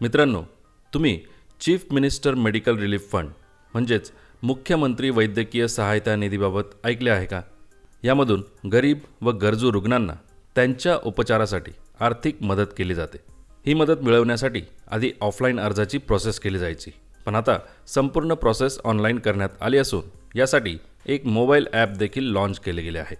मित्रांनो तुम्ही chief minister medical relief fund म्हणजेच मुख्यमंत्री वैद्यकीय सहायता निधीबाबत ऐकले आहे का? यामधून गरीब व गरजू रुग्णांना त्यांच्या उपचारासाठी आर्थिक मदत केली जाते. ही मदत मिळवण्यासाठी आधी ऑफलाईन अर्जाची प्रोसेस केली जायची. पण आता संपूर्ण प्रोसेस ऑनलाईन करण्यात आली असून यासाठी एक मोबाईल ॲप देखील लॉन्च केले गेले आहे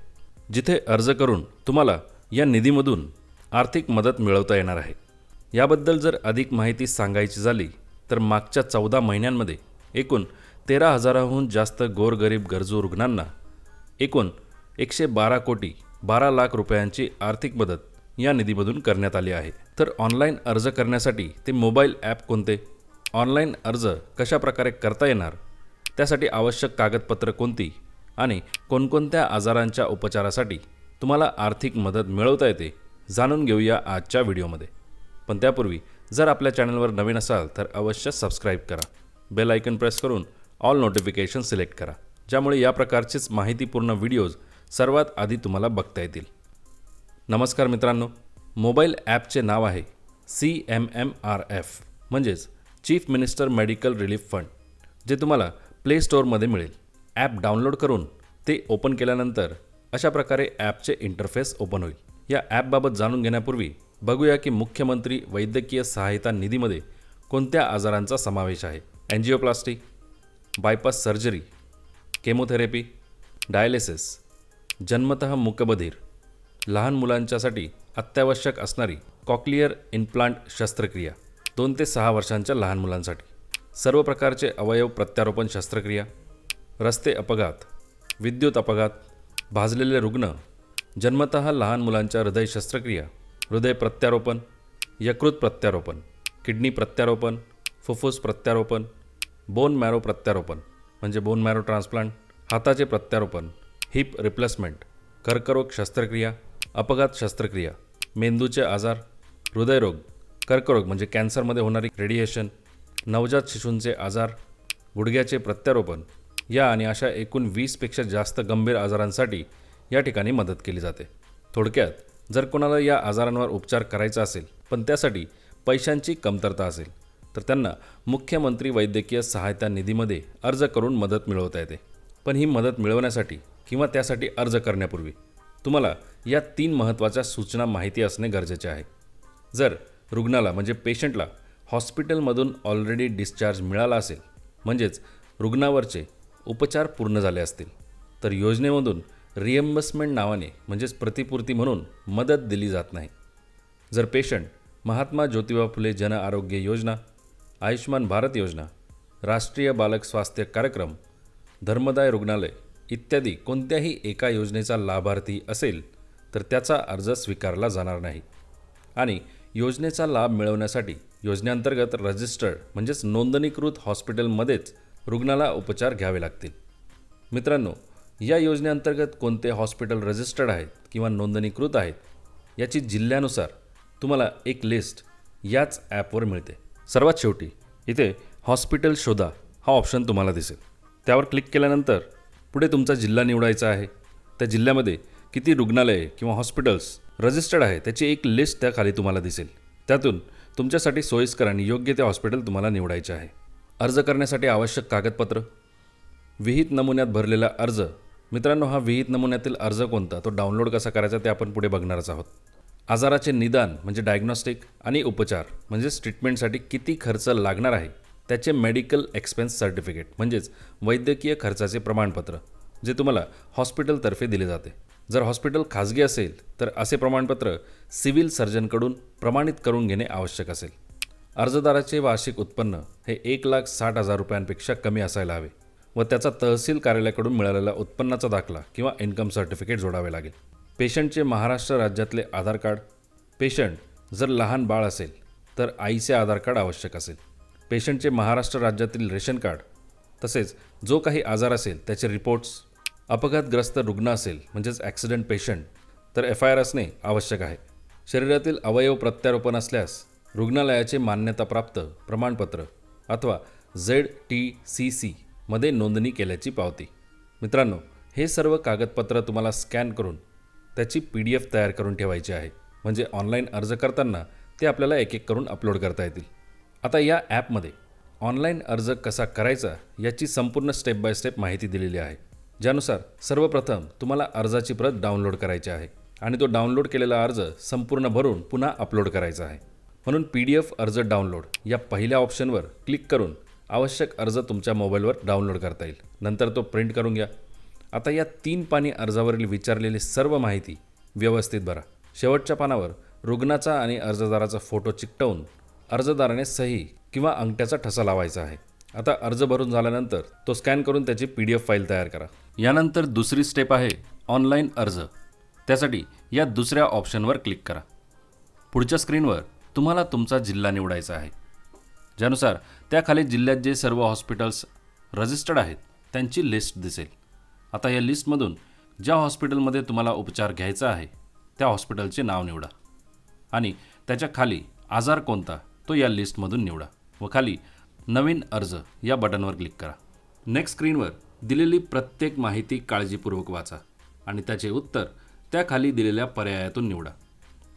जिथे अर्ज करून तुम्हाला या निधीमधून आर्थिक मदत मिळवता येणार आहे. याबद्दल जर अधिक माहिती सांगायची झाली तर मागच्या चौदा महिन्यांमध्ये एकूण तेरा हजाराहून जास्त गोरगरीब गरजू रुग्णांना एकूण एकशे बारा कोटी बारा लाख रुपयांची आर्थिक मदत या निधीमधून करण्यात आली आहे. तर ऑनलाईन अर्ज करण्यासाठी ते मोबाईल ॲप कोणते? ऑनलाईन अर्ज कशा प्रकारे करता येणार? त्यासाठी आवश्यक कागदपत्र कोणती? आणि कोणकोणत्या आजारांच्या उपचारासाठी तुम्हाला आर्थिक मदत मिळवता येते? जाणून घेऊया आजच्या व्हिडिओमध्ये. पण त्यापूर्वी जर आपल्या चॅनलवर नवीन असाल तर अवश्य सबस्क्राईब करा. बेल आयकन प्रेस करून ऑल नोटिफिकेशन सिलेक्ट करा ज्यामुळे या प्रकारचेच माहितीपूर्ण व्हिडिओज सर्वात आधी तुम्हाला बघता येतील. नमस्कार मित्रांनो मोबाईल ॲपचे नाव आहे C M M R F म्हणजेच chief minister medical relief fund जे तुम्हाला प्ले स्टोअरमध्ये मिळेल. ॲप डाउनलोड करून ते ओपन केल्यानंतर अशा प्रकारे ॲपचे इंटरफेस ओपन होईल. या ॲपबाबत जाणून घेण्यापूर्वी बघूया की मुख्यमंत्री वैद्यकीय सहायता निधीमध्ये कोणत्या आजारांचा समावेश आहे. Angioplasty bypass surgery chemotherapy dialysis जन्मतः मुकबधीर लहान मुलांच्यासाठी अत्यावश्यक असणारी कॉक्लिअर इम्प्लांट शस्त्रक्रिया दोन ते सहा वर्षांच्या लहान मुलांसाठी. सर्व प्रकारचे अवयव प्रत्यारोपण शस्त्रक्रिया रस्ते अपघात विद्युत अपघात भाजलेले रुग्ण जन्मतः लहान मुलांच्या हृदय शस्त्रक्रिया हृदय प्रत्यारोपण यकृत प्रत्यारोपण किडनी प्रत्यारोपण फुफ्फुस प्रत्यारोपण बोन मॅरो प्रत्यारोपण म्हणजे बोन मॅरो ट्रान्सप्लांट हाताचे प्रत्यारोपण हिप रिप्लेसमेंट कर्करोग शस्त्रक्रिया अपघात शस्त्रक्रिया मेंदूचे आजार हृदयरोग कर्करोग म्हणजे कॅन्सरमध्ये होणारी रेडिएशन नवजात शिशूंचे आजार गुडघ्याचे प्रत्यारोपण या आणि अशा एकूण वीसपेक्षा जास्त गंभीर आजारांसाठी या ठिकाणी मदत केली जाते. थोडक्यात जर कोणाला या आजारांवर उपचार करायचा असेल पण त्यासाठी पैशांची कमतरता असेल तर त्यांना मुख्यमंत्री वैद्यकीय सहायता निधीमध्ये अर्ज करून मदत मिळवता येते. पण ही मदत मिळवण्यासाठी किंवा त्यासाठी अर्ज करण्यापूर्वी तुम्हाला या तीन महत्त्वाच्या सूचना माहिती असणे गरजेचे आहे. जर रुग्णाला म्हणजे पेशंटला हॉस्पिटलमधून ऑलरेडी डिस्चार्ज मिळाला असेल म्हणजेच रुग्णावरचे उपचार पूर्ण झाले असतील तर योजनेमधून रिएम्बर्समेंट नावाने म्हणजेच प्रतिपूर्ती म्हणून मदत दिली जात नाही. जर पेशंट महात्मा ज्योतिबा फुले जन आरोग्य योजना आयुष्मान भारत योजना राष्ट्रीय बालक स्वास्थ्य कार्यक्रम धर्मदाय रुग्णालय इत्यादी कोणत्याही एका योजनेचा लाभार्थी असेल तर त्याचा अर्ज स्वीकारला जाणार नाही. आणि योजनेचा लाभ मिळवण्यासाठी योजनेअंतर्गत रजिस्टर्ड म्हणजेच नोंदणीकृत हॉस्पिटलमध्येच रुग्णाला उपचार घ्यावे लागतील. मित्रांनो या योजनेअंतर्गत कोणते हॉस्पिटल रजिस्टर्ड आहेत किंवा नोंदणीकृत आहेत याची जिल्ह्यानुसार तुम्हाला एक लिस्ट याच ॲपवर मिळते. सर्वात शेवटी इथे हॉस्पिटल शोधा हा ऑप्शन तुम्हाला दिसेल. त्यावर क्लिक केल्यानंतर पुढे तुमचा जिल्हा निवडायचा आहे. त्या जिल्ह्यामध्ये किती रुग्णालये किंवा हॉस्पिटल्स रजिस्टर्ड आहे त्याची एक लिस्ट त्या खाली तुम्हाला दिसेल. त्यातून तुमच्यासाठी सोयीस्कर आणि योग्य ते हॉस्पिटल तुम्हाला निवडायचे आहे. अर्ज करण्यासाठी आवश्यक कागदपत्र विहित नमुन्यात भरलेला अर्ज मित्रांनो हा विहित नमुन्यातील अर्ज कोणता? तो डाउनलोड कसा करायचा ते आपण पुढे बघणारच आहोत. आजाराचे निदान म्हणजे डायग्नॉस्टिक आणि उपचार म्हणजेच ट्रीटमेंटसाठी किती खर्च लागणार आहे त्याचे मेडिकल एक्सपेन्स सर्टिफिकेट म्हणजेच वैद्यकीय खर्चाचे प्रमाणपत्र जे तुम्हाला हॉस्पिटलतर्फे दिले जाते. जर हॉस्पिटल खाजगी असेल तर असे प्रमाणपत्र सिव्हिल सर्जनकडून प्रमाणित करून घेणे आवश्यक असेल. अर्जदाराचे वार्षिक उत्पन्न हे एक लाख साठ हजार रुपयांपेक्षा कमी असायला हवे. व त्याचा तहसील कार्यालयाकडून मिळालेला उत्पन्नाचा दाखला किंवा इन्कम सर्टिफिकेट जोडावे लागेल. पेशंटचे महाराष्ट्र राज्यातले आधार कार्ड पेशंट जर लहान बाळ असेल तर आईचे आधार कार्ड आवश्यक असेल. पेशंटचे महाराष्ट्र राज्यातील रेशन कार्ड तसेच जो काही आजार असेल त्याचे रिपोर्ट्स अपघातग्रस्त रुग्ण असेल म्हणजेच ॲक्सिडेंट पेशंट तर एफ आय आर असणे आवश्यक आहे. शरीरातील अवयव प्रत्यारोपण असल्यास रुग्णालयाचे मान्यताप्राप्त प्रमाणपत्र अथवा झेड टी सी सी मध्ये नोंदणी केल्याची पावती. मित्रांनो हे सर्व कागदपत्र तुम्हाला स्कॅन करून त्याची पी डी एफ तयार करून ठेवायची आहे. म्हणजे ऑनलाईन अर्ज करताना ते आपल्याला एक एक करून अपलोड करता येतील. आता या ॲपमध्ये ऑनलाईन अर्ज कसा करायचा याची संपूर्ण स्टेप बाय स्टेप माहिती दिलेली आहे. ज्यानुसार सर्वप्रथम तुम्हाला अर्जाची प्रत डाउनलोड करायची आहे आणि तो डाउनलोड केलेला अर्ज संपूर्ण भरून पुन्हा अपलोड करायचा आहे. म्हणून पी डी एफ अर्ज डाउनलोड या पहिल्या ऑप्शनवर क्लिक करून आवश्यक अर्ज तुमच्या मोबाईलवर डाउनलोड करता येईल. नंतर तो प्रिंट करून घ्या. आता या तीन पाणी अर्जावरील विचारलेली सर्व माहिती व्यवस्थित भरा. शेवटच्या पानावर रुग्णाचा आणि अर्जदाराचा फोटो चिकटवून अर्जदाराने सही किंवा अंगठ्याचा ठसा लावायचा आहे. आता अर्ज भरून झाल्यानंतर तो स्कॅन करून त्याची पी डी एफ फाईल तयार करा. यानंतर दुसरी स्टेप आहे ऑनलाईन अर्ज. त्यासाठी या दुसऱ्या ऑप्शनवर क्लिक करा. पुढच्या स्क्रीनवर तुम्हाला तुमचा जिल्हा निवडायचा आहे. ज्यानुसार त्याखाली जिल्ह्यात जे सर्व हॉस्पिटल्स रजिस्टर्ड आहेत त्यांची लिस्ट दिसेल. आता या लिस्टमधून ज्या हॉस्पिटलमध्ये तुम्हाला उपचार घ्यायचा आहे त्या हॉस्पिटलचे नाव निवडा. आणि त्याच्याखाली आजार कोणता तो या लिस्टमधून निवडा व खाली नवीन अर्ज या बटनवर क्लिक करा. नेक्स्ट स्क्रीनवर दिलेली प्रत्येक माहिती काळजीपूर्वक वाचा आणि त्याचे उत्तर त्याखाली दिलेल्या पर्यायातून निवडा.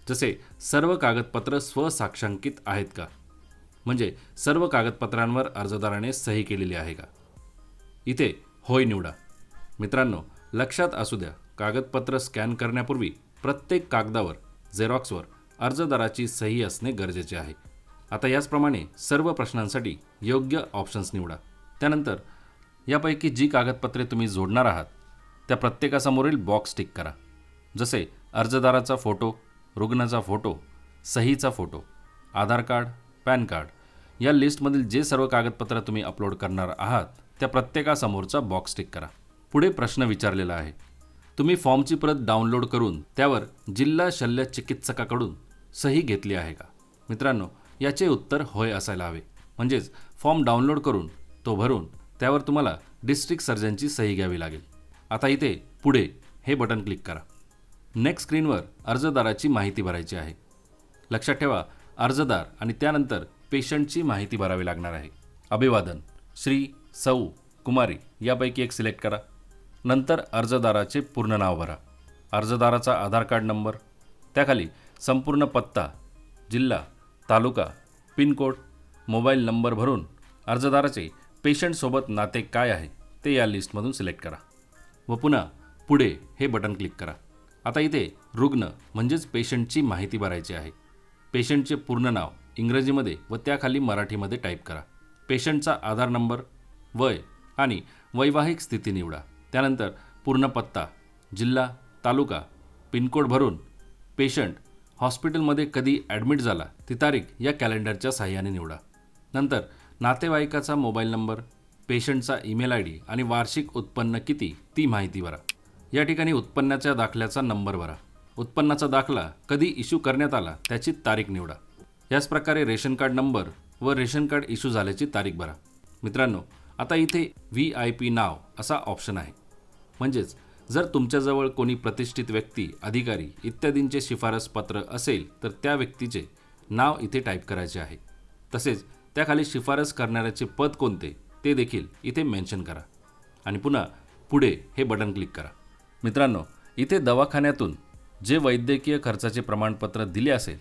जसे सर्व कागदपत्र स्वसाक्षांकित आहेत का? म्हणजे सर्व कागदपत्रांवर अर्जदाराने सही केलेली आहे का? इथे होय निवडा. मित्रांनो लक्षात असू द्या कागदपत्र स्कॅन करण्यापूर्वी प्रत्येक कागदावर झेरॉक्सवर अर्जदाराची सही असणे गरजेचे आहे. आता याचप्रमाणे सर्व प्रश्नांसाठी योग्य ऑप्शन्स निवडा. त्यानंतर यापैकी जी कागदपत्रे तुम्ही जोडणार आहात त्या प्रत्येकासमोरील बॉक्स टिक करा. जसे अर्जदाराचा फोटो रुग्णाचा photo सहीचा photo Aadhaar card pan card. या लिस्टमधील जे सर्व कागदपत्र तुम्ही अपलोड करणार आहात त्या प्रत्येकासमोरचा बॉक्स टिक करा. पुढे प्रश्न विचारलेला आहे. तुम्ही फॉर्मची प्रत डाउनलोड करून त्यावर जिल्हा शल्य चिकित्सकाकडून सही घेतली आहे का? मित्रांनो याचे उत्तर होय असायला हवे. म्हणजेच फॉर्म डाउनलोड करून तो भरून त्यावर तुम्हाला डिस्ट्रिक्ट सर्जनची सही घ्यावी लागेल. आता इथे पुढे हे बटन क्लिक करा. नेक्स्ट स्क्रीनवर अर्जदाराची माहिती भरायची आहे. लक्षात ठेवा अर्जदार आणि त्यानंतर पेशंटची माहिती भरावी लागणार आहे. अभिवादन श्री सौ कुमारी यापैकी एक सिलेक्ट करा. नंतर अर्जदाराचे पूर्ण नाव भरा. अर्जदाराचा आधार कार्ड नंबर त्याखाली संपूर्ण पत्ता जिल्हा तालुका पिनकोड मोबाईल नंबर भरून अर्जदाराचे पेशंटसोबत नाते काय आहे ते या लिस्टमधून सिलेक्ट करा. व पुन्हा पुढे हे बटन क्लिक करा. आता इथे रुग्ण म्हणजेच पेशंटची माहिती भरायची आहे. पेशंटचे पूर्ण नाव इंग्रजीमध्ये व त्याखाली मराठीमध्ये टाईप करा. पेशंटचा आधार नंबर वय आणि वैवाहिक स्थिती निवडा. त्यानंतर पूर्ण पत्ता जिल्हा तालुका पिनकोड भरून पेशंट हॉस्पिटलमध्ये कधी ॲडमिट झाला ती तारीख या कॅलेंडरच्या साह्याने निवडा. नंतर नातेवाईकाचा मोबाईल नंबर पेशंटचा ईमेल आय डी आणि वार्षिक उत्पन्न किती ती माहिती भरा. या ठिकाणी उत्पन्नाच्या दाखल्याचा नंबर भरा. उत्पन्नाचा दाखला कधी इश्यू करण्यात आला त्याची तारीख निवडा. याच प्रकारे रेशन कार्ड नंबर व रेशन कार्ड इश्यू झाल्याची तारीख भरा. मित्रांनो आता इथे व्ही आय पी नाव असा ऑप्शन आहे. म्हणजेच जर तुमच्याजवळ कोणी प्रतिष्ठित व्यक्ती अधिकारी इत्यादींचे शिफारस पत्र असेल तर त्या व्यक्तीचे नाव इथे टाईप करायचे आहे. तसेच त्याखाली शिफारस करणाऱ्याचे पद कोणते ते देखील इथे मेन्शन करा. आणि पुन्हा पुढे हे बटन क्लिक करा. मित्रांनो इथे दवाखान्यातून जे वैद्यकीय खर्चाचे प्रमाणपत्र दिले असेल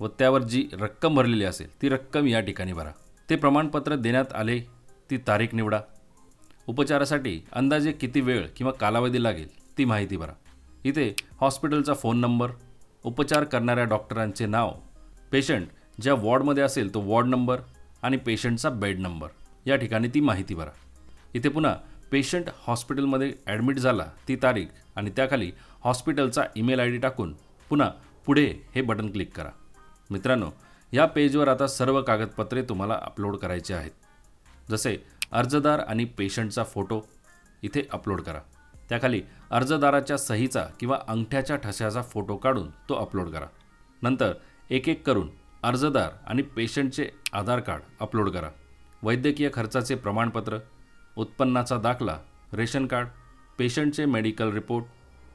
व त्यावर जी रक्कम भरलेली असेल ती रक्कम या ठिकाणी भरा. ते प्रमाणपत्र देण्यात आले ती तारीख निवडा. उपचारासाठी अंदाजे किती वेळ किंवा कालावधी लागेल ती माहिती भरा. इथे हॉस्पिटलचा फोन नंबर उपचार करणाऱ्या डॉक्टरांचे नाव पेशंट ज्या वॉर्डमध्ये असेल तो वॉर्ड नंबर आणि पेशंटचा बेड नंबर या ठिकाणी ती माहिती भरा. इथे पुन्हा पेशंट हॉस्पिटलमध्ये ॲडमिट झाला ती तारीख आणि त्याखाली हॉस्पिटलचा ईमेल आय डी टाकून पुन्हा पुढे हे बटन क्लिक करा. मित्रांनो या पेजवर आता सर्व कागदपत्रे तुम्हाला अपलोड करायचे आहेत. जसे अर्जदार आणि पेशंटचा फोटो इथे अपलोड करा. त्याखाली अर्जदाराच्या सहीचा किंवा अंगठ्याच्या ठश्याचा फोटो काढून तो अपलोड करा. नंतर एक एक करून अर्जदार आणि पेशंटचे आधार कार्ड अपलोड करा. वैद्यकीय खर्चाचे प्रमाणपत्र उत्पन्नाचा दाखला रेशन कार्ड पेशंटचे मेडिकल रिपोर्ट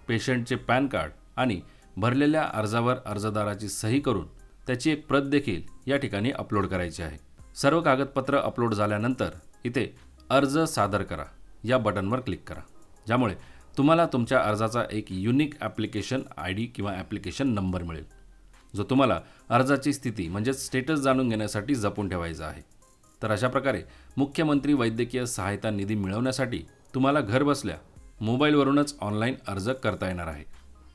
पेशंटचे पॅन कार्ड आणि भरलेल्या अर्जावर अर्जदाराची सही करून त्याची एक प्रत देखील या ठिकाणी अपलोड करायची आहे. सर्व कागदपत्र अपलोड झाल्यानंतर इथे अर्ज सादर करा. या बटनवर क्लिक करा. ज्यामुळे तुम्हाला तुमच्या अर्जाचा एक युनिक ॲप्लिकेशन आय डी किंवा ॲप्लिकेशन नंबर मिळेल. जो तुम्हाला अर्जाची स्थिती म्हणजेच स्टेटस जाणून घेण्यासाठी जपून ठेवायचा आहे. तर अशा प्रकारे मुख्यमंत्री वैद्यकीय सहायता निधी मिळवण्यासाठी तुम्हाला घरबसल्या मोबाईलवरूनच ऑनलाईन अर्ज करता येणार आहे.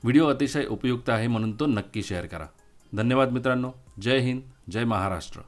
व्हिडिओ अतिशय उपयुक्त आहे म्हणून तो नक्की शेअर करा. धन्यवाद मित्रांनो. जय हिंद. जय महाराष्ट्र.